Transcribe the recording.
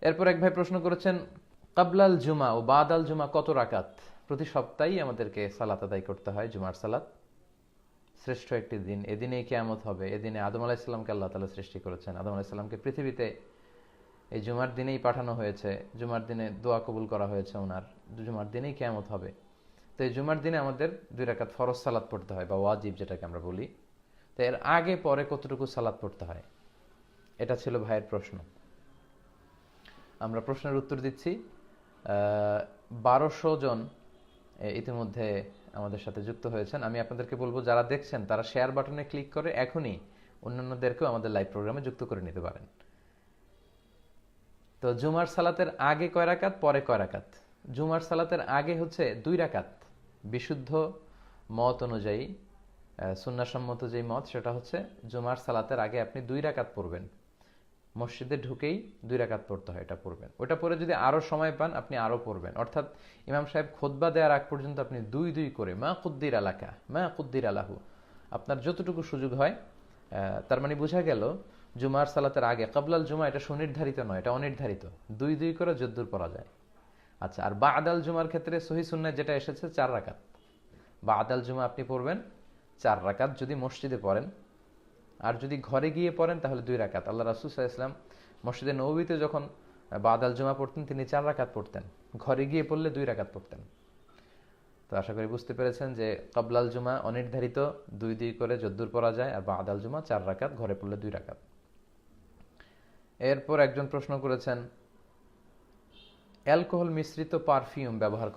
এরপর এক ভাই প্রশ্ন করেছেন, কাবলাল জুমা ও বাদাল জুমা কত রাকাত? প্রতি সপ্তাহেই আমাদেরকে সালাত আদায় করতে হয় জুমার সালাত। শ্রেষ্ঠ একটি দিন। এদিনেই কেয়ামত হবে। এদিনে আদম আলাহিসাল্লামকে আল্লাহ তালা সৃষ্টি করেছেন। আদম আলাহিসাল্লামকে পৃথিবীতে এই জুমার দিনেই পাঠানো হয়েছে। জুমার দিনে দোয়া কবুল করা হয়েছে ওনার। জুমার দিনেই কেয়ামত হবে। তো এই জুমার দিনে আমাদের দুই রাকাত ফরজ সালাত পড়তে হয় বা ওয়াজিব যেটাকে আমরা বলি। তো এর আগে পরে কতটুকু সালাত পড়তে হয়? এটা ছিল ভাইয়ের প্রশ্ন। আমরা প্রশ্নের উত্তর দিচ্ছি। বারোশো জন ইতিমধ্যে আমাদের সাথে যুক্ত হয়েছেন। আমি আপনাদেরকে বলব, যারা দেখছেন, তারা শেয়ার বাটনে ক্লিক করে এখনই অন্যান্যদেরকেও আমাদের লাইভ প্রোগ্রামে যুক্ত করে নিতে পারেন। তো জুমার সালাতের আগে কয় রাকাত? পরে কয় রাকাত? জুমার সালাতের আগে হচ্ছে দুই রাকাত। বিশুদ্ধ মত অনুযায়ী সুন্নাসম্মত যেই মত, সেটা হচ্ছে জুমার সালাতের আগে আপনি দুই রাকাত পড়বেন। মসজিদে ঢুকেই দুই রাকাত পড়তে হয়, এটা পড়বেন। ওটা পরে যদি আরও সময় পান, আপনি আরও পড়বেন। অর্থাৎ ইমাম সাহেব খোদবা দেওয়ার আগ পর্যন্ত আপনি দুই দুই করে, মা কুদ্দির আলাকা, মা কুদ্দির আলাহু, আপনার যতটুকু সুযোগ হয় তার মানে বোঝা গেল, জুমার সালাতের আগে, কাবলাল জুমা এটা সুনির্ধারিত নয়, এটা অনির্ধারিত। দুই দুই করে যদ্দুর পড়া যায়। আচ্ছা আর বা আদাল জুমার ক্ষেত্রে সহি সুন্নায় যেটা এসেছে, চার রাকাত। বা আদাল জুমা আপনি পড়বেন, চার রাকাত যদি মসজিদে পড়েন আর যদি ঘরে গিয়ে পড়েন, তাহলে দুই রাকাত। আল্লাহ রাসুল ইসলাম মসজিদে নবীতে যখন বাদাল জমা পড়তেন, তিনি চার রাকাত পড়তেন। ঘরে গিয়ে পড়লে দুই রাকাত পড়তেন। তো আশা করি বুঝতে পেরেছেন যে কবলাল জুমা অনির্ধারিত দুই দুই করে যদ্দুর পড়া যায়, আর বাদাল জুমা চার রাকাত, ঘরে পড়লে দুই রাকাত। এরপর একজন প্রশ্ন করেছেন, অ্যালকোহল মিশ্রিত পারফিউম ব্যবহার